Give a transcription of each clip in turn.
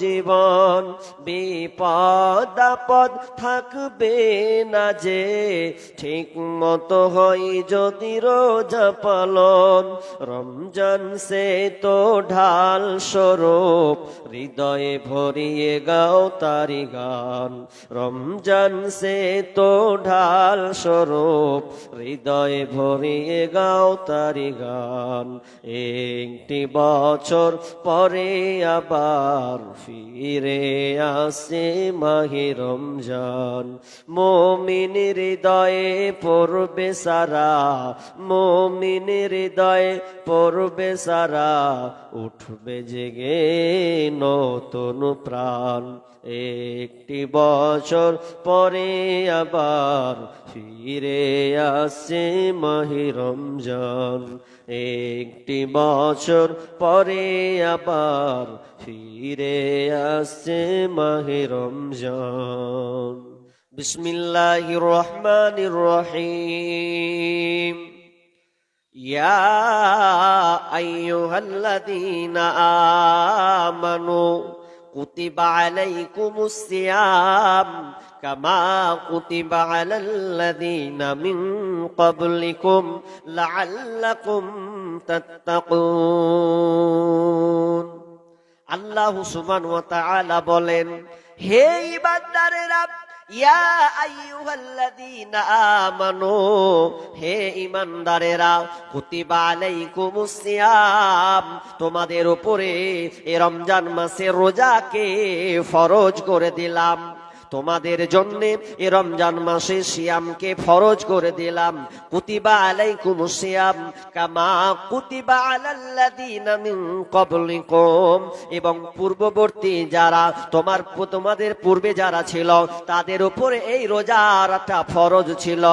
জীবন বিপদ আপদ থাকবে না যে। ঠিক মতো হয় যদি রোজা পালন। রমজান সে তো ঢাল স্বরূপ। হৃদয়ে ভরিয়ে গাও তারি গান। রমজান সে তো ঢাল স্বরূপ। হৃদয়ে ভরিয়ে গাও তারি গান। একটি বছর পরে আবার ফিরে আসে মাহি রমজান। মমিন হৃদয়ে পড়বে সারা, মমিন হৃদয়ে পড়বে সারা, উঠবে জেগে নতুন প্রাণ। একটি বছর পরে আবার ফিরে আসে মাহি রমজান। একটি বছর পরে আবার ফিরে আসে মাহি রমজান। বিসমিল্লাহ রহমান রহিম। ইয়া আইয়ুহাল্লাযীনা আমানু كتب عليكم الصيام كما كتب على الذين من قبلكم لعلكم تتقون আল্লাহ সুবহান ওয়া তাআলা বলেন হে ইবাদদারেরা ইয়া আইয়ুহাল্লাযীনা আমানু, হে ঈমানদারেরা, কুতিবা আলাইকুমুস সিয়াম, তোমাদের উপরে এ রমজান মাসে রোজাকে ফরজ করে দিলাম। তোমাদের জন্য এ রমজান মাসে সিয়ামকে ফরজ করে দিলাম। কুতিবা আলাইকুম সিয়াম কামা কুতিবা আলাল্লাযীনা মিন এবং পূর্ববর্তী যারা তোমার তোমাদের পূর্বে যারা ছিল, তাদের উপরে এই রোজাটা ফরজ ছিল।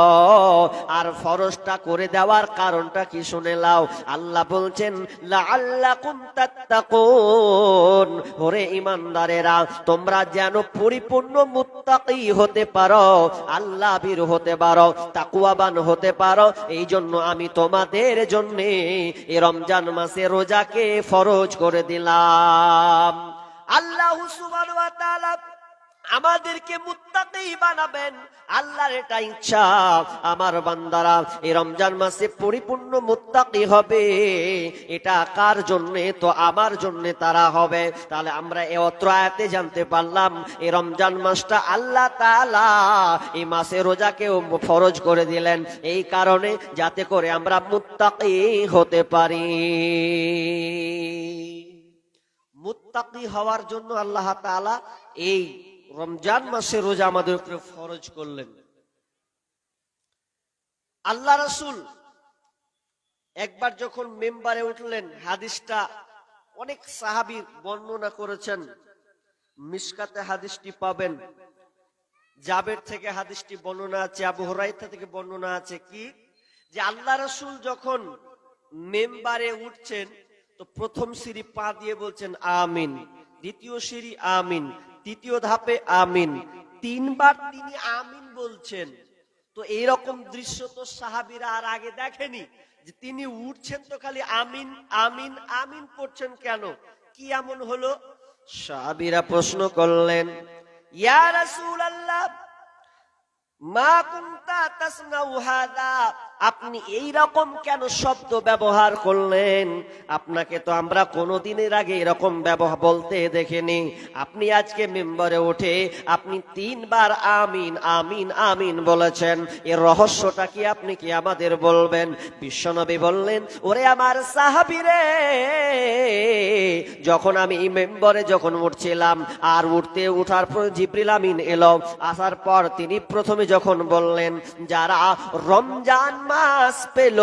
আর ফরজটা করে দেওয়ার কারণটা কি শুনে লাও আল্লাহ বলছেন, লাআল্লাকুম তাত্তাকুন। ওরে ইমানদারেরা, তোমরা যেন পরিপূর্ণ মুত্তাকি হতে পারো, আল্লাহ বীর হতে পারো তাকুয়াবান হতে পারো এই জন্য আমি তোমাদের জন্য এই রমজান মাসে রোজাকে ফরজ করে দিলাম। আল্লাহ সুবহানাহু ওয়া তাআলা আমাদেরকে মুত্তাকি বানাবেন। আল্লাহর এটা ইচ্ছা। আমার বান্দারা, এই রমজান মাসে পরিপূর্ণ মুত্তাকি হবে। এটা কার জন্য? তো আমার জন্য তারা হবে। তাহলে আমরা এ অত্র আয়াতে জানতে পারলাম, এই রমজান মাসটা আল্লাহ তাআলা এই মাসে রোজাকেও ফরজ করে দিলেন। এই কারণে যাতে করে আমরা মুত্তাকি হতে পারি। মুত্তাকি হওয়ার জন্য আল্লাহ তাআলা এই রমজান মাসে রোজা আমাদের উপরে ফরজ করলেন। আল্লাহ রাসুল একবার যখন মেম্বারে উঠলেন, হাদিসটা অনেক সাহাবি বর্ণনা করেছেন। মিসকাতে হাদিসটি পাবেন। জাবের থেকে হাদিসটি বর্ণনা আছে, আবু হরাইতা থেকে বর্ণনা আছে কি? যে আল্লাহ রসুল যখন মেম্বারে উঠছেন, তো প্রথম সিঁড়ি পা দিয়ে বলছেন, আমিন। দ্বিতীয় সিঁড়ি, আমিন। তৃতীয় ধাপে আমিন। তিনবার তিনি আমিন বলছেন। তো এইরকম দৃশ্য তো সাহাবিরা আর আগে দেখেনি যে তিনি উঠছেন তো খালি আমিন আমিন আমিন পড়ছেন কেন? কি এমন হলো? সাহাবিরা প্রশ্ন করলেন, ইয়া রাসূলুল্লাহ, মা কুনতা তাসনাউ হাদা? আপনি এই রকম কেন শব্দ ব্যবহার করলেন? আপনাকে তো আমরা কোনোদিনের আগে এরকম ব্যবহার বলতে দেখিনি। আপনি আজকে মেম্বারে উঠে আপনি তিনবার আমিন আমিন আমিন বলেছেন। এর রহস্যটা কি আপনি কি আমাদের বলবেন? বিশ্বনবী বললেন, ওরে আমার সাহাবিরে, যখন আমি এই মেম্বারে যখন উঠছিলাম, আর উঠতে উঠার পর জিব্রিল আমিন এলো, আসার পর তিনি প্রথমে যখন বললেন, যারা রমজান মাস পেল।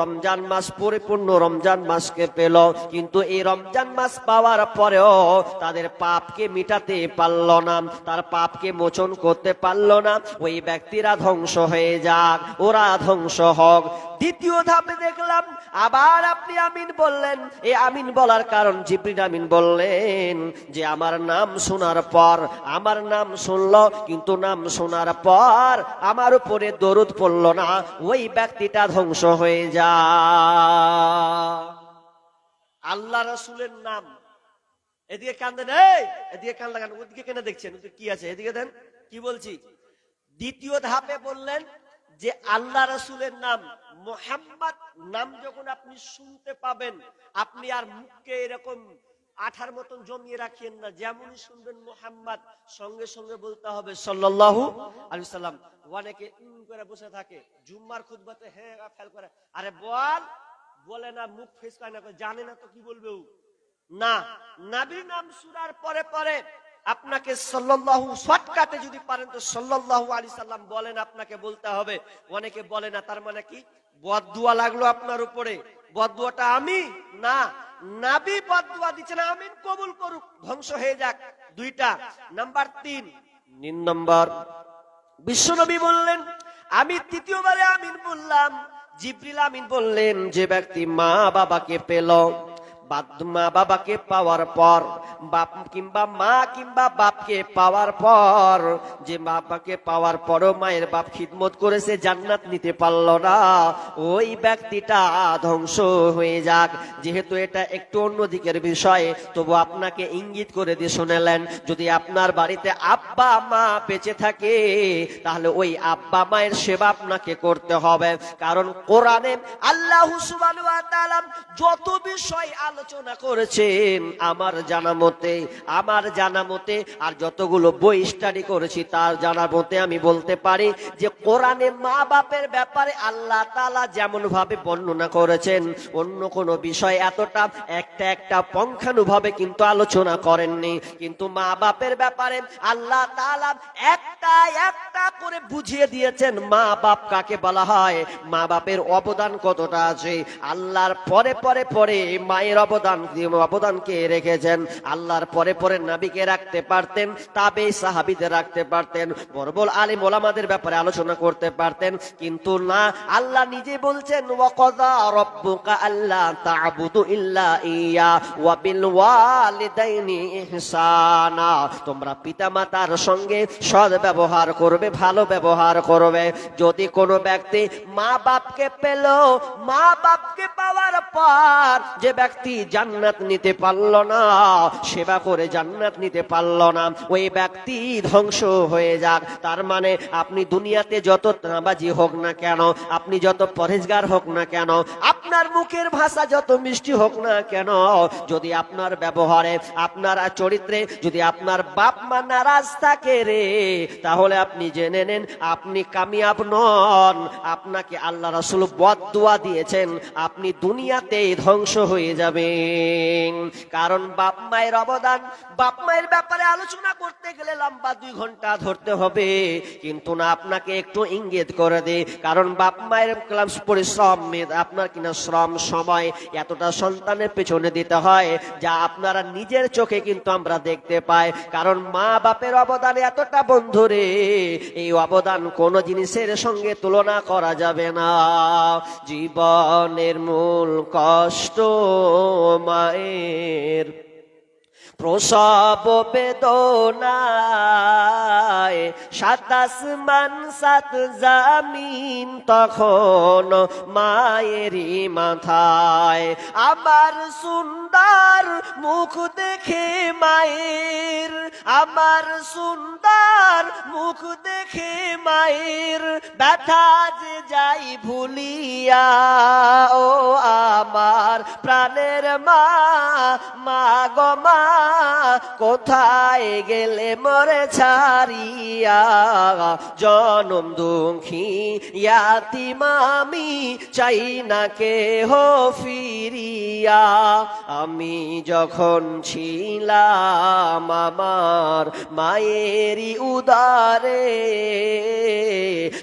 রমজান মাস পরিপূর্ণ রমজান মাসকে পেল। কিন্তু এই রমজান মাস পাওয়ার পরেও তাদের পাপকে মিটাতে পারল না। তার পাপকে মোচন করতে পারল না। ওই ব্যক্তিরা ধ্বংস হয়ে যাক। ওরা ধ্বংস হোক। দ্বিতীয় ধাপে দেখলাম, আবার আপনি আমিন বললেন। এই আমিন বলার কারণ জিব্রিল আমিন বললেন যে, আমার নাম শোনার পর আমার নাম শুনলো, কিন্তু নাম শোনার পর আমার উপরে দরুদ পড়ল না। ওই ব্যক্তিটা ধ্বংস হয়ে যা। আল্লাহ রসুলের নাম। এদিকে কান দেন এদিকে কান লাগান, ওদিকে কেন দেখছেন? কি আছে? এদিকে দেন, কি বলছি? দ্বিতীয় ধাপে বললেন যে আল্লাহ রসুলের নাম, মোহাম্মদ নাম যখন আপনি শুনতে পাবেন, আপনি আর মুখকে এরকম আঠার মতন জমিয়ে রাখিয়েন না। যেমনই শুনবেন মোহাম্মদ, সঙ্গে সঙ্গে বলতে হবে সাল্লাল্লাহু আলাইহি সাল্লাম। অনেকে করে বসে থাকে, জুম্মার খুতবাতে হ্যাঁ ফেল করে। আরে বল, বলে না, মুখ ফেস করে না জানে না তো কি বলবে ও? না, নাবির নাম সুরার পরে পরে আপনাকে সাল্লাল্লাহু, শর্টকাটে যদি পারেন তো সাল্লাল্লাহু আলাইহি সাল্লাম বলেন, আপনাকে বলতে হবে। অনেকে বলে না, তার মানে কি? বদদুয়া লাগল আপনার উপরে। বদদুয়াটা আমি? না। নাবি বদদুয়া দিচ্ছেন আমিন কবুল করুক। ধ্বংস হয়ে যাক। দুইটা। নাম্বার তিন। তিন নম্বর। বিশ্বনবী বললেন, আমি তৃতীয়বারে আমিন বললাম। জিব্রিল আমিন বললেন, যে ব্যক্তি মা বাবাকে পেল মা বাবাকে পাওয়ার পর, বাপ কিংবা মা কিংবা বাপকে পাওয়ার পর, যে বাবাকে পাওয়ার পরও মায়ের বাপ খিদমত করেছে, জান্নাত নিতে পারল না। ওই ব্যক্তিটা ধ্বংস হয়ে যাক। যেহেতু এটা একটু অন্যদিকের বিষয়, তবু আপনাকে ইঙ্গিত করে দিয়ে শোনালেন, যদি আপনার বাড়িতে আব্বা, মা বেঁচে থাকে, তাহলে ওই আব্বা মায়ের সেবা আপনাকে করতে হবে। কারণ কোরআনে আল্লাহ যত বিষয় আলোচনা করেছেন। আমার জানা মতে, আমার জানা মতে, আর যতগুলো বই স্টাডি করেছি, তার জানা মতে আমি বলতে পারি যে, কোরআনে মা বাপের ব্যাপারে আল্লাহ তাআলা যেমন ভাবে বর্ণনা করেছেন, অন্য কোনো বিষয় এতটা একটা একটা পঙ্খানুভাবে কিন্তু আলোচনা করেননি। কিন্তু মা বাপের ব্যাপারে আল্লাহ তাআলা একটা একটা করে বুঝিয়ে দিয়েছেন মা বাপ কাকে বলা হয় মা বাপের অবদান কতটা আছে। আল্লাহর পরে পরে পরে মায়ের অবদান, অবদানকে রেখেছেন। আল্লাহর পরে পরে নাবিকে রাখতে পারতেন তাবে সাহাবিদের রাখতে পারতেন, বরবল আলিম ওলামাদের ব্যাপারে আলোচনা করতে পারতেন। কিন্তু না, আল্লাহ নিজে বলছেন তোমরা পিতামাতার সঙ্গে সৎ ব্যবহার করবে, ভালো ব্যবহার করবে। যদি কোনো ব্যক্তি মা বাপকে পেল মা বাপকে পাওয়ার পর যে ব্যক্তি জান্নাত নিতে পারল না, সেবা করে জান্নাত নিতে পারল না। ওই ব্যক্তি ধ্বংস হয়ে যাক। তার মানে আপনি দুনিয়াতে যত নাবাজি হোক না কেন, আপনি যত পরেজগার হোক না কেন, আপনার মুখের ভাষা যত মিষ্টি হোক না কেন, যদি আপনার ব্যবহারে, আপনার চরিত্রে যদি আপনার বাপ মা নারাজ থাকে রে, তাহলে আপনি জেনে নেন, আপনি কামিয়াব নন। আপনাকে আল্লাহ রাসূল বদদুয়া দিয়েছেন, আপনি দুনিয়াতে ধ্বংস হয়ে যাবেন কারণ বাপ মায়ের অবদান, বাপ মায়ের ব্যাপারে আলোচনা করতে গেলে লম্বা দুই ঘণ্টা ধরতে হবে। কিন্তু না, আপনাকে একটু ইঙ্গিত করে দে কারণ বাপ মায়ের ক্লাস পরিশ্রম আপনার কিনা শ্রম, সময়, এতটা সন্তানের পেছনে দিতে হয়, যা আপনারা নিজের চোখে কিন্তু আমরা দেখতে পাই। কারণ মা বাপের অবদান এতটা বন্ধুরে এই অবদান কোন জিনিসের সঙ্গে তুলনা করা যাবে না। জীবনের মূল কষ্ট মায়ের প্রসব বেদনায় সাতাশ মান সাত জামিন তখন মায়েরই মাথায়। আমার সুন্দর মুখ দেখে মায়ের, আমার সুন্দর মুখ দেখে মায়ের ব্যথা যে যাই ভুলিয়া, ও আমার প্রাণের মা মা গো মা, কোথায় গেলে মরে ছাড়িয়া? জনম দুঃখী ইয়াতি মামি চাই না কে হো ফিরিয়া। আমি যখন ছিলাম আমার মায়েরই উদারে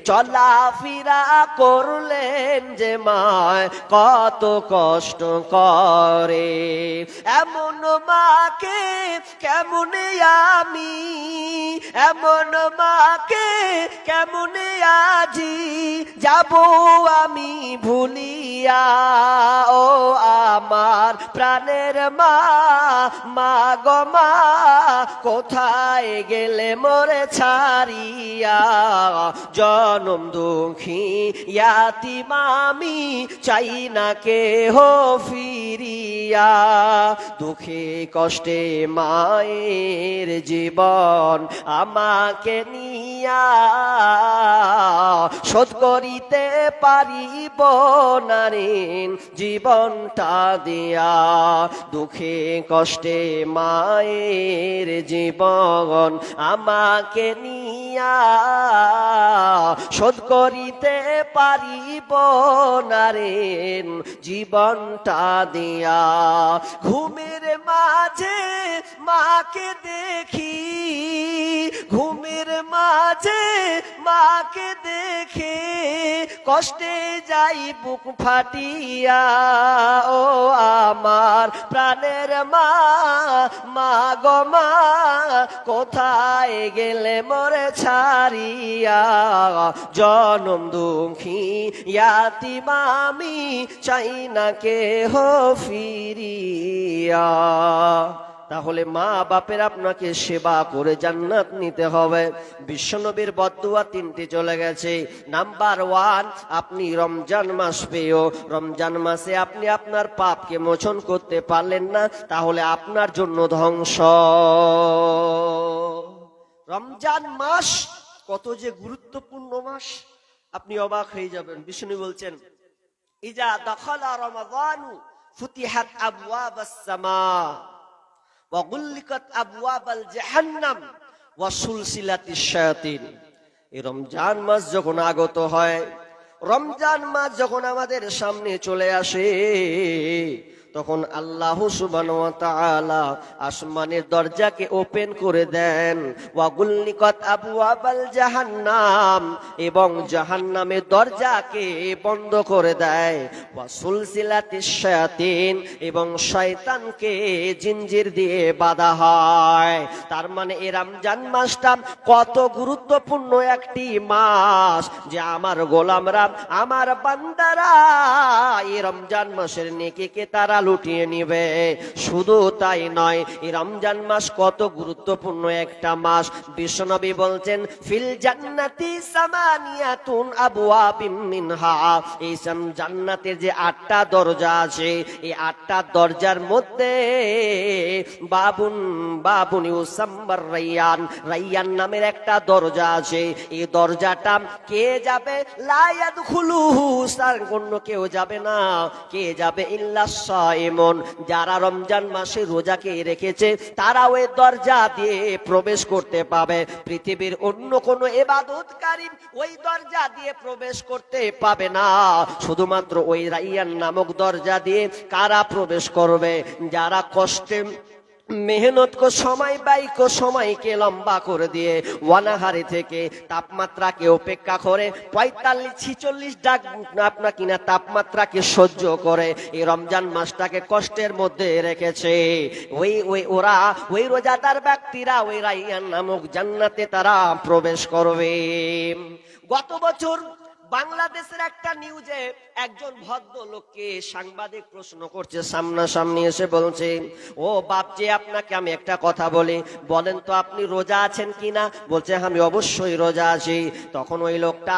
চলাফেরা করলেন যে মায়, কত কষ্ট করে। এমন মাকে কেমন আমি, এমন মাকে কেমন আজি, যাব আমি ভুলিয়া, ও আমার প্রাণের মা মা গো মা, কোথায় গেলে মরে ছাড়িয়া? জনম দুঃখী ইয়াতি মামি চাই না কে হো ফিরিয়া। দুঃখে কষ্টে মায়ের জীবন আমাকে নিয়া। শোধ করিতে পারিব নারীন জীবনটা দিয়া দুঃখে কষ্টে মায়ের জীবন আমাকে নিয়া শোধ করিতে পারিব নারেন জীবনটা দিয়া। ঘুমের মাঝে মাকে দেখি, ঘুমের মাঝে মাকে দেখে কষ্টে যাই বুক ফাটিয়া, ও আমার প্রাণের মা মা গো মা, কোথায় গেলে মরে ছাড়িয়া? জনম দুঃখী মামি চাই না কে হো ফিরিয়া। তাহলে মা বাপের আপনাকে সেবা করে জান্নাত নিতে হবে। বিশ্বনবীর বদুয়া তিনটি চলে গেছে। নাম্বার ওয়ান, আপনি রমজান মাস পেয়েও, রমজান মাসে আপনি আপনার পাপকে মোচন করতে পারলেন না, তাহলে আপনার জন্য ধ্বংস। রমজান মাস কত যে গুরুত্বপূর্ণ মাস, আপনি অবাক হয়ে যাবেন। বিষ্ণু বলছেন, ইজা দখলা রমাদানু, ফুতিহাত আবওয়াবাস সামা ওয়াগুল্লিকাত আবওয়াবাল জাহান্নাম ওয়া সুলসিলাতিশ এই রমজান মাস যখন আগত হয়, রমজান মাস যখন আমাদের সামনে চলে আসে তখন আল্লাহ তাআলা আসমানের দরজাকে ওপেন করে দেন। ওয়াগুল্লিকাত আবওয়াবাল জাহান্নাম এবং জাহান্নামের দরজাকে বন্ধ করে দেয়। ওয়া সুলসিলাতিশ শায়াতিন এবং শয়তানকে জিঞ্জির দিয়ে বাঁধা হয়। তার মানে এই রমজান মাসটা কত গুরুত্বপূর্ণ একটি মাস যে আমার গোলামরা, আমার বান্দারা এই রমজান মাসের নেকিকে তারা লুটিয়ে নিবে। শুধু তাই নয়, এই রমজান মাস কত গুরুত্বপূর্ণ একটা মাস। বিশ্বনবী বলছেন, ফিল জান্নাতি সামানিয়াতুন আবওয়াবিম মিনহা। এই জান্নাতের যে আটটা দরজা আছে, এই আটটা দরজার মধ্যে বাবুন বাবুন ইউসাম্বার রাইয়ান রাইয়ান নামের একটা দরজা আছে। এই দরজাটা কে যাবে? লায়াদ খুলুহু সার অন্য কেউ যাবে না। কে যাবে? ইল্লা সাইমন যারা রমজান মাসে রোজাকে রেখেছে তারা ওই দরজা দিয়ে প্রবেশ করতে পাবে। পৃথিবীর অন্য কোনো এবাদতকারী ওই দরজা দিয়ে প্রবেশ করতে পাবে না। শুধুমাত্র ওই রাইয়ান নামক দরজা দিয়ে কারা প্রবেশ করবে? যারা কষ্টে মেহনত কো সময়, ব্যয় কো সময়কে লম্বা করে দিয়ে ওয়ানাহারি থেকে তাপমাত্রাকে উপেক্ষা করে পঁয়তাল্লিশ, ছিচল্লিশ ডাক আপনার কিনা তাপমাত্রাকে সহ্য করে। এই রমজান মাসটাকে কষ্টের মধ্যে রেখেছে। ওই ওই, ওরা, ওই রোজাদার ব্যক্তিরা, ওই রাইয়ান নামক জান্নাতে তারা প্রবেশ করবে। গত বছর বাংলাদেশের একটা নিউজে একজন ভদ্রলোককে সাংবাদিক প্রশ্ন করছে, সামনাসামনি এসে বলছে, ও বাপজি, আপনাকে আমি একটা কথা বলি। বলেন তো, আপনি রোজা আছেন কি না বলছে, আমি অবশ্যই রোজা আছি। তখন ওই লোকটা,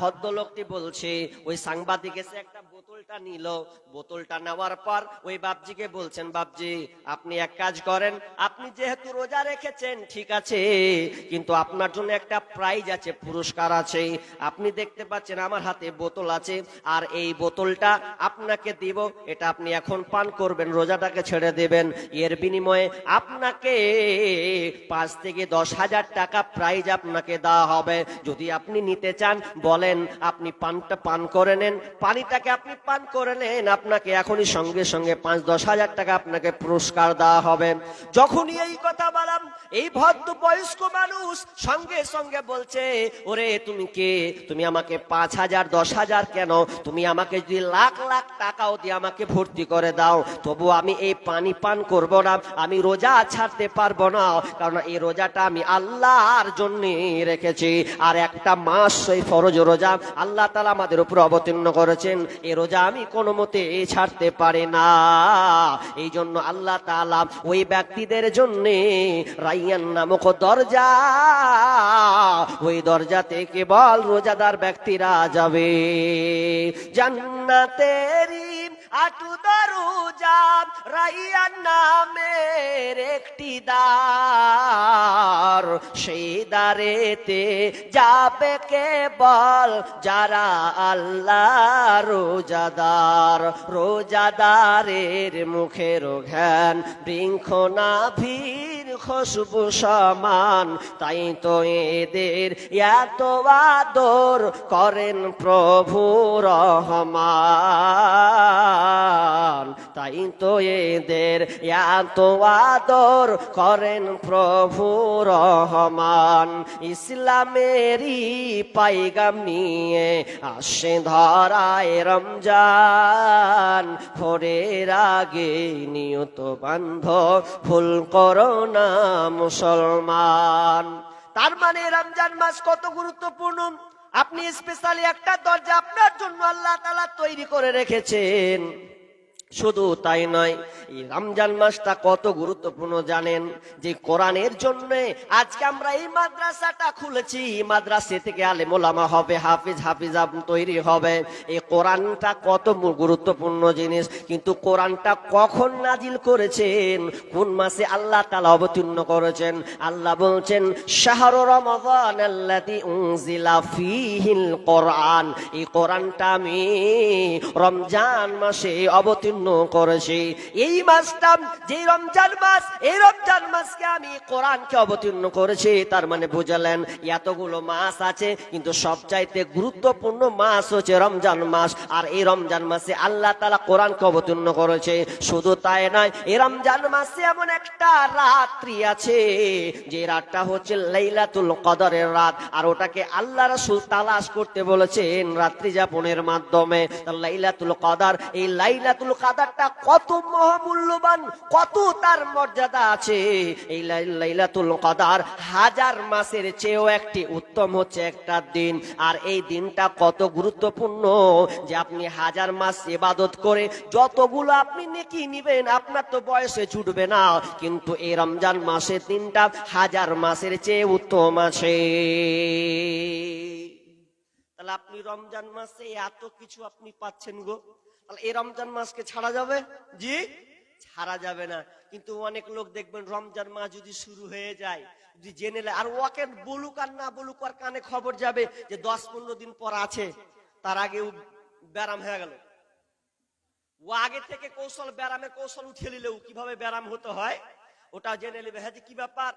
ভদ্রলোকটি বলছে, ওই সাংবাদিক এসে একটা বোতলটা নিল। বোতলটা নেওয়ার পর ওই বাপজিকে বলছেন, বাপজি, আপনি এক কাজ করেন, আপনি যেহেতু রোজা রেখেছেন, ঠিক আছে, কিন্তু আপনার জন্য একটা প্রাইজ আছে, পুরস্কার আছে। আপনি দেখতে পাচ্ছেন আমার হাতে বোতল আছে, আর এই বোতলটা আপনাকে দিব, এটা আপনি এখন পান করবেন, রোজাটাকে ছেড়ে দেবেন। এর বিনিময়ে আপনাকে পাঁচ থেকে দশ হাজার টাকা প্রাইজ আপনাকে দেওয়া হবে। যদি আপনি নিতে চান, বলেন, আপনি পানটা পান করে নেন। পানিটাকে আপনি পান করে নেন আপনাকে এখনই সঙ্গে সঙ্গে পাঁচ দশ হাজার টাকা আপনাকে পুরস্কার দেওয়া হবে। যখনই এই কথা বললাম, এই ভদ্র বয়স্ক মানুষ সঙ্গে সঙ্গে বলছে, ওরে, তুমি কে? তুমি আমাকে পাঁচ হাজার, দশ হাজার কেন? তুমি আমাকে যদি লাখ লাখ টাকাও দিয়ে আমাকে ভর্তি করে দাও, তবু আমি এই পানি পান করব না, আমি রোজা ছাড়তে পারব না, কারণ এই রোজাটা আমি আল্লাহর জন্য রেখেছি। আর একটা মাস এই ফরজ রোজা আল্লাহ তালা আমাদের উপর অবতীর্ণ করেছেন। এই রোজা আমি কোনো মতে ছাড়তে পারে না। এই জন্য আল্লাহ তালা ওই ব্যক্তিদের জন্যে রাইয়ান নামক দরজা, ওই দরজাতে কেবল রোজাদার ব্যক্তিরা যাবে। জান্নাতেরি আটু দরুজা রাইয়ার নামের একটি দার সেই দারেতে যাবে কেবল যারা আল্লাহ রোজাদার। রোজাদারের মুখের ঘ্যান বৃঙ্খনা ভিড় খুশবু সমান, তাই তো এদের এত আদর করেন প্রভু রহমান। তাই তো এদের এত আদর করেন প্রভু রহমান। ইসলামেরই পাইগাম নিয়ে আসে ধরায় রমজান। ভোরের আগে নিয়ত বান্ধ ফুল করো না মুসলমান। তার মানে রমজান মাস কত গুরুত্বপূর্ণ? আপনি স্পেশালি একটা দরজা আপনার জন্য আল্লাহ তালা তৈরি করে রেখেছেন। শুধু তাই নয়, এই রমজান মাসটা কত গুরুত্বপূর্ণ জানেন? যে কোরআনের জন্য আজকে আমরা এই মাদ্রাসাটা খুলেছি। মাদ্রাসা থেকে আলেমোলামা হবে, হাফিজ হাফিজা তৈরি হবে। এই কোরআনটা কত গুরুত্বপূর্ণ জিনিস। কিন্তু কোরআনটা কখন নাজিল করেছেন? কোন মাসে আল্লাহ তালা অবতীর্ণ করেছেন? আল্লাহ বলছেন, শাহর উনজিলা ফীহিল কোরআন। এই কোরআনটা আমি রমজান মাসে অবতীর্ণ করেছি। এই মাসটা, যে রমজান মাস, এই রমজান মাসকে আমি কোরআনকে অবতীর্ণ করেছি। তার মানে বুঝালেন, এতগুলো মাস আছে, কিন্তু সবচাইতে গুরুত্বপূর্ণ মাস হচ্ছে রমজান মাস। আর এই রমজান মাসে আল্লাহ তালা কোরআনকে অবতীর্ণ করেছে। শুধু তাই নয়, এই রমজান মাসে এমন একটা রাত্রি আছে, যে রাতটা হচ্ছে লাইলাতুল কদরের রাত। আর ওটাকে আল্লাহ রাসূল তালাশ করতে বলেছেন রাত্রি যাপনের মাধ্যমে লাইলাতুল কদর, এই লাইলাতুল কাদারটা কত মহামূল্যবান, কত তার মর্যাদা আছে। এই লাই- লাইলাতুল কদার হাজার মাসের চেয়েও একটি উত্তম হচ্ছে একটা দিন। আর এই দিনটা কত গুরুত্বপূর্ণ যে আপনি হাজার মাস ইবাদত করে যতগুলো আপনি নেকি নিবেন, আপনার তো বয়সে ছুটবে না। কিন্তু এই রমজান মাসের দিনটা হাজার মাসের চেয়ে উত্তম আছে। তাহলে আপনি রমজান মাসে এত কিছু আপনি পাচ্ছেন গো? তাহলে এই রমজান মাসকে ছাড়া যাবে? জি। ছাড়া যাবে না। কিন্তু অনেক লোক দেখবেন রমজান মাস যদি শুরু হয়ে যায় যদি জেনে নেয়, আর ওকে বলুক আর না বলুক আর কানে খবর যাবে যে দশ পনেরো দিন পর আছে তার আগে ব্যারাম হয়ে গেল। ও আগে থেকে কৌশল ব্যারামের কৌশল উঠিয়ে নিলে ও কীভাবে ব্যারাম হতে হয় ওটা জেনে নেবে। হ্যাঁ যে কি ব্যাপার?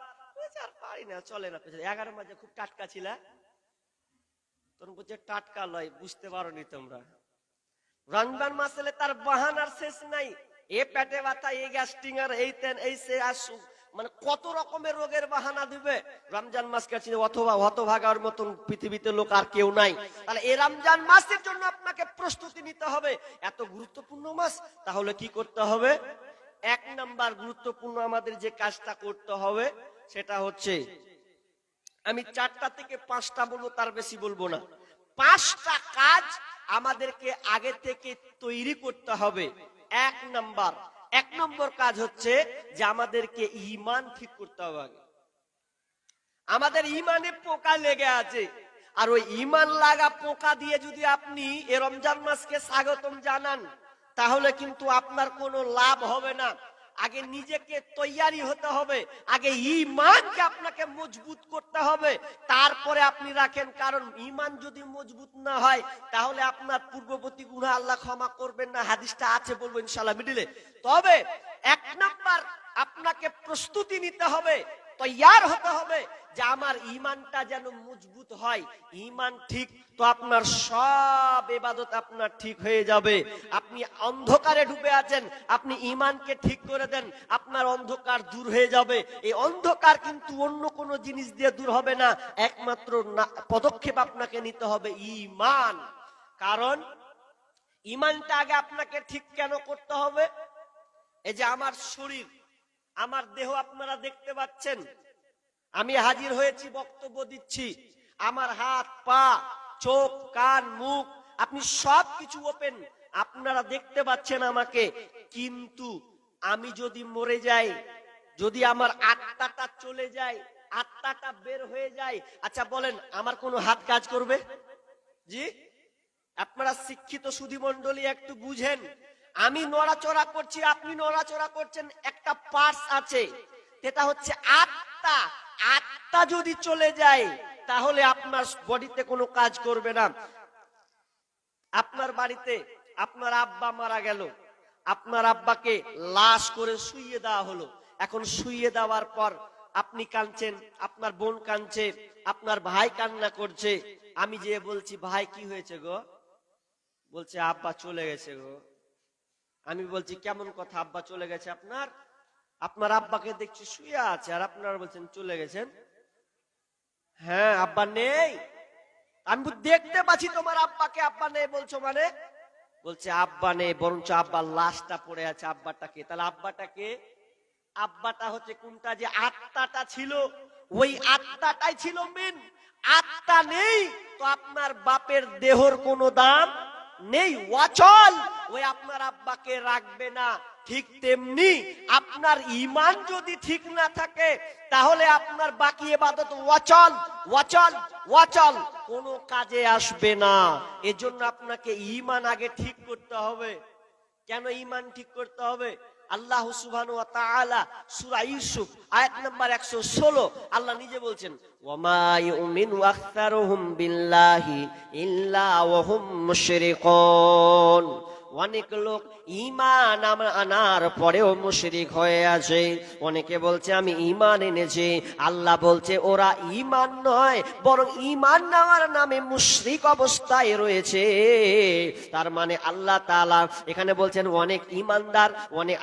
আর পারি না চলে না। এগারো মাঝে খুব টাটকা ছিল। তখন বলছে টাটকা লয় বুঝতে পারো নি তোমরা। রমজান মাস এলে তার বাহানার শেষ নাই। এ পেটে ব্যথা এই গ্যাস্টিং আর এই তেন, এই সে আসু। মানে কত রকমের রোগের বাহানা দিবে? রমজান মাস কাছে অথবা হতভাগার মতন পৃথিবীতে লোক আর কেউ নাই। তাহলে এই রমজান মাসের জন্য আপনাকে প্রস্তুতি নিতে হবে। এত গুরুত্বপূর্ণ মাস, তাহলে কি করতে হবে? এক নাম্বার গুরুত্বপূর্ণ আমাদের যে কাজটা করতে হবে, সেটা হচ্ছে, আমি চারটা থেকে পাঁচটা বলব, তার বেশি বলব না। পাঁচটা কাজ আমাদেরকে আগে থেকে তৈরি করতে হবে। এক নাম্বার। এক নম্বর কাজ হচ্ছে যে আমাদেরকে ইমান ঠিক করতে হবে আগে। আমাদের ইমানে পোকা লেগে আছে। আর ওই ইমান লাগা পোকা দিয়ে যদি আপনি এ রমজান মাসকে স্বাগতম জানান, তাহলে কিন্তু আপনার কোনো লাভ হবে না। আগে নিজেকে তৈয়ারি হতে হবে। আগে ইমানকে আপনাকে মজবুত করতে হবে। তারপরে আপনি রাখেন, কারণ ইমান যদি মজবুত না হয়, তাহলে আপনার পূর্ববর্তী গুণা আল্লাহ ক্ষমা করবেন না। হাদিসটা আছে বলবেন ইনশাল্লাহ মিডিলে। তবে এক নাম্বার আপনাকে প্রস্তুতি নিতে হবে। তৈয়ার হতে হবে যে আমার ইমানটা যেন মজবুত হয়। ইমান ঠিক, তো আপনার সব এবাদত আপনার ঠিক হয়ে যাবে। আপনি অন্ধকারে ডুবে আছেন, আপনি ইমানকে ঠিক করে দেন, আপনার অন্ধকার দূর হয়ে যাবে। এই অন্ধকার কিন্তু অন্য কোনো জিনিস দিয়ে দূর হবে না, একমাত্র পদক্ষেপ আপনাকে নিতে হবে ইমান কারণ ইমানটা আগে আপনাকে ঠিক কেন করতে হবে? এই যে আমার শরীর আমার দেহ আপনারা দেখতে পাচ্ছেন। আমি হাজির হয়েছি, বক্তব্য দিচ্ছি। আমার হাত, পা, চোখ, কান, মুখ, আপনি সব কিছু ওপেন আপনারা দেখতে পাচ্ছেন আমাকে। কিন্তু আমি যদি মরে যাই, যদি আমার আত্মাটা চলে যায়, আত্মাটা বের হয়ে যায় আচ্ছা বলেন, আমার কোনো হাত কাজ করবে? জি? আপনারা শিক্ষিত সুধী মন্ডলী একটু বুঝেন। আমি নড়াচড়া করছি, আপনি নড়াচড়া করছেন, একটা পার্স আছে। যেটা হচ্ছে আত্মা। আত্মা যদি চলে যায়, তাহলে আপনার বডিতে কোনো কাজ করবে না। আপনার বাড়িতে আপনার আব্বা মারা গেল। আপনার আব্বাকে লাশ করে শুইয়ে দেওয়া হলো। এখন শুইয়ে দেওয়ার পর আপনি কাঁদছেন, আপনার বোন কাঁদছে, আপনার ভাই কান্না করছে। আমি যে বলছি, ভাই, কি হয়েছে গো? বলছে, আব্বা চলে গেছে গো। আমি বলছি, কেমন কথা? আব্বা চলে গেছে আপনার? আপনার আব্বাকে দেখছি শুয়ে আছে আর আপনারা বলছেন, চলে গেছেন? হ্যাঁ আব্বা নেই। আমি দেখতে পাচ্ছি তোমার আব্বাকে। আব্বা নেই বলছো মানে? বলছে, আব্বা নেই, বরঞ্চ আব্বার লাশটা পড়ে আছে। আব্বাটাকে তাহলে আব্বাটাকে আব্বাটা হচ্ছে কোনটা যে আত্মাটা ছিল? ওই আত্মাটাই ছিল মেন আত্মা নেই, তো আপনার বাপের দেহর কোনো দাম? নেই, ওয়াচল। ওই আপনার আব্বাকে রাখবে না। ঠিক তেমনি আপনার ইমান যদি ঠিক না থাকে, তাহলে আপনার বাকি এবাদত ওয়াচল ওয়াচল ওয়াচল। কোনো কাজে আসবে না। এজন্য আপনাকে ইমান আগে ঠিক করতে হবে। কেন ইমান ঠিক করতে হবে? আল্লাহ সুবহান ওয়া তাআলা সূরা ইউসুফ, আয়াত নাম্বার 116 আল্লাহ নিজে বলছেন, ওয়ামা ইউমিনু আকসারুহুম বিল্লাহি ইল্লা ওয়া হুম মুশরিকুন। অনেক লোক ইমান আনার পরেও মুশরিক হয়ে আছে। অনেকে বলছে, আমি ইমান এনেছি। আল্লাহ বলছে, ওরা ইমান নয়, বরং ইমান নেওয়ার নামে মুশরিক অবস্থায় রয়েছে। তার মানে আল্লাহ তাআলা এখানে বলছেন, অনেক ইমানদার অনেক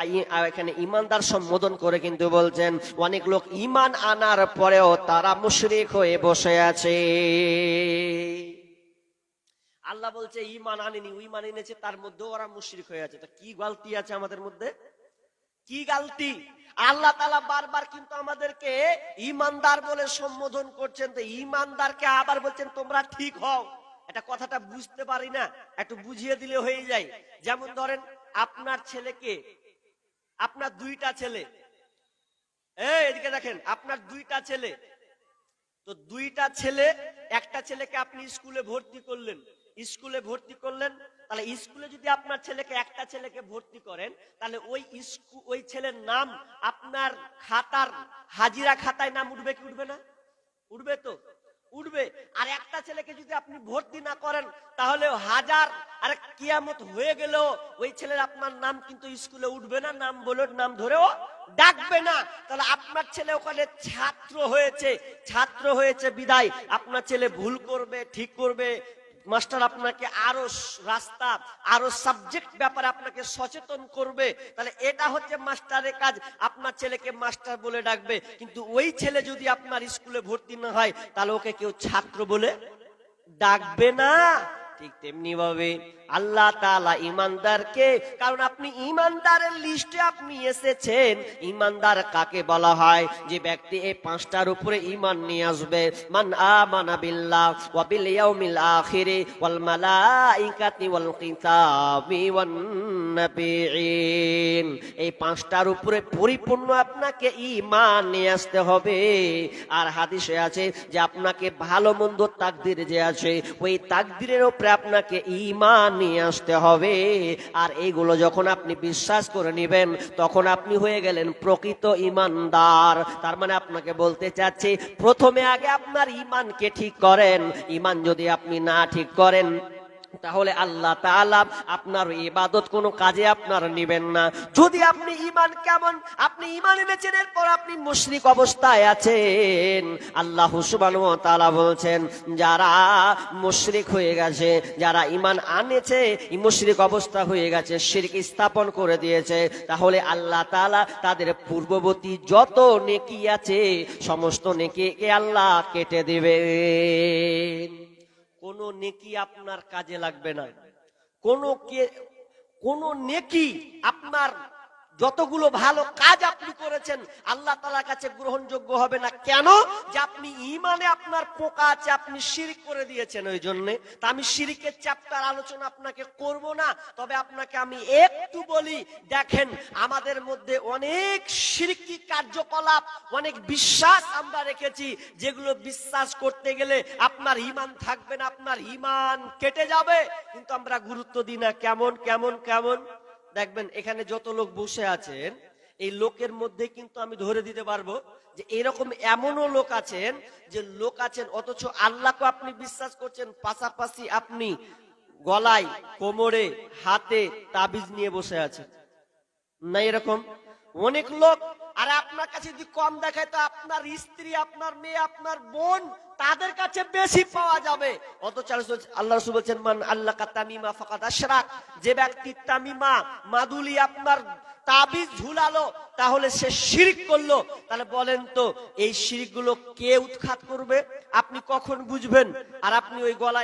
এখানে ইমানদার সম্বোধন করে কিন্তু বলছেন, অনেক লোক ইমান আনার পরেও তারা মুশরিক হয়ে বসে আছে। আল্লাহ বলছে ইমান আনেনি ইমান এনেছে, তার মধ্যে ওরা মুশরিক হয়ে আছে। তা কি গালতি আছে আমাদের মধ্যে? কি গালতি? আল্লাহ তালা বারবার কিন্তু আমাদেরকে ইমানদার বলে সম্বোধন করছেন। তো ইমানদারকে আবার বলছেন, তোমরা ঠিক হও। এটা কথাটা বুঝতে পারি না, একটু বুঝিয়ে দিলে হয়ে যায়। যেমন ধরেন, আপনার ছেলেকে, আপনার দুইটা ছেলে এদিকে দেখেন, আপনার দুইটা ছেলে, তো দুইটা ছেলে, একটা ছেলেকে আপনি স্কুলে ভর্তি করলেন। স্কুলে ভর্তি করলেন, তাহলে স্কুলে যদি আপনার ছেলেকে, একটা ছেলেকে ভর্তি করেন, তাহলে ওই স্কু- ওই ছেলের নাম আপনার খাতার হাজিরা খাতায় নাম উঠবে কি উঠবে না? উঠবে তো? উঠবে। আর একটা ছেলেকে যদি আপনি ভর্তি না করেন, তাহলে হাজার, আর কিয়ামত হয়ে গেলেও ওই ছেলের আপনার নাম কিন্তু স্কুলে উঠবে না, নাম বলে নাম ধরেও ডাকবে না। তাহলে আপনার ছেলে ওখানে ছাত্র হয়েছে ছাত্র হয়েছে বিদায়। আপনার ছেলে ভুল করবে, ঠিক করবে মাস্টার আপনাকে আরও রাস্তা, আরও সাবজেক্ট ব্যাপারে আপনাকে সচেতন করবে। তাহলে এটা হচ্ছে মাস্টারের কাজ। আপনার ছেলেকে মাস্টার বলে ডাকবে। কিন্তু ওই ছেলে যদি আপনার স্কুলে ভর্তি না হয়, তাহলে ওকে কেউ ছাত্র বলে ডাকবে না। ঠিক তেমনি ভাবে আল্লাহ তাআলা ইমানদারকে কারণ আপনি ইমানদারের লিস্টে আপনি এসেছেন। ইমানদার কাকে বলা হয়? যে ব্যক্তি এই পাঁচটার উপরে ইমান নিয়ে আসবে। মান ওয়াল এই পাঁচটার উপরে পরিপূর্ণ আপনাকে ইমান নিয়ে আসতে হবে। আর হাদিসে আছে যে আপনাকে ভালো মন্দ তাকদির যে আছে, ওই তাকদিরের উপরে আপনাকে ইমান নিয়ে আসতে হবে। আর এইগুলো যখন আপনি বিশ্বাস করে নেবেন, তখন আপনি হয়ে গেলেন প্রকৃত ইমানদার। তার মানে আপনাকে বলতে চাচ্ছি, প্রথমে আগে আপনার ইমানকে ঠিক করেন। ইমান যদি আপনি না ঠিক করেন তাহলে আল্লাহ তাআলা আপনার ইবাদত কোনো কাজে আপনার নেবেন না। যদি আপনি ইমান কেমন? আপনি ইমান এনেছেন, এরপর আপনি মুশরিক অবস্থায় আছেন। আল্লাহ সুবহানাহু ওয়া বলছেন, যারা মুশরিক হয়ে গেছে, যারা ইমান আনেছে, মুশরিক অবস্থা হয়ে গেছে, শিরক স্থাপন করে দিয়েছে, তাহলে আল্লাহ তাআলা তাদের পূর্ববর্তী যত নেকি আছে, সমস্ত নেকিকে আল্লাহ কেটে দেবেন। কোন নেকি আপনার কাজে লাগবে না। কোন কে কোন নেকি আপনার যতগুলো ভালো কাজ আপনি করেছেন, আল্লাহ তালার কাছে গ্রহণযোগ্য হবে না। কেন? যে আপনি ইমানে আপনার পোকা আছে, আপনি শিরিক করে দিয়েছেন ওই জন্য তা আমি শিরিকের চ্যাপ্টার আলোচনা আপনাকে করব না, তবে আপনাকে আমি একটু বলি, দেখেন, আমাদের মধ্যে অনেক শিরকি কার্যকলাপ, অনেক বিশ্বাস আমরা রেখেছি, যেগুলো বিশ্বাস করতে গেলে আপনার ইমান থাকবে না, আপনার ইমান কেটে যাবে, কিন্তু আমরা গুরুত্ব দিই না। কেমন কেমন কেমন? দেখবেন, এখানে যত লোক বসে আছেন, এই লোকের মধ্যে কিন্তু আমি ধরে দিতে পারব যে এরকম এমনও লোক আছেন যে লোক আছেন, অথচ আল্লাহকে আপনি বিশ্বাস করছেন, পাশাপাশি আপনি গলায়, কোমরে, হাতে তাবিজ নিয়ে বসে আছেন। না এরকম? অনেক লোক আর আপনার কাছে যদি কম দেখায়, তো আপনার স্ত্রী, আপনার মেয়ে, আপনার বোন, তাদের কাছে বেশি পাওয়া যাবে। অথচ আল্লাহ রসুল বলছেন, মান আল্লাহ তামিমা ফাকাদ আশরাক। যে ব্যক্তি তামিমা, মাদুলি আপনার তাবিজ ঝুলালো, তাহলে সে শিরিক করল। তাহলে বলেন তো, এই শিরিকগুলো কে উৎখাত করবে? আপনি কখন বুঝবেন? আর আপনি ওই গলায়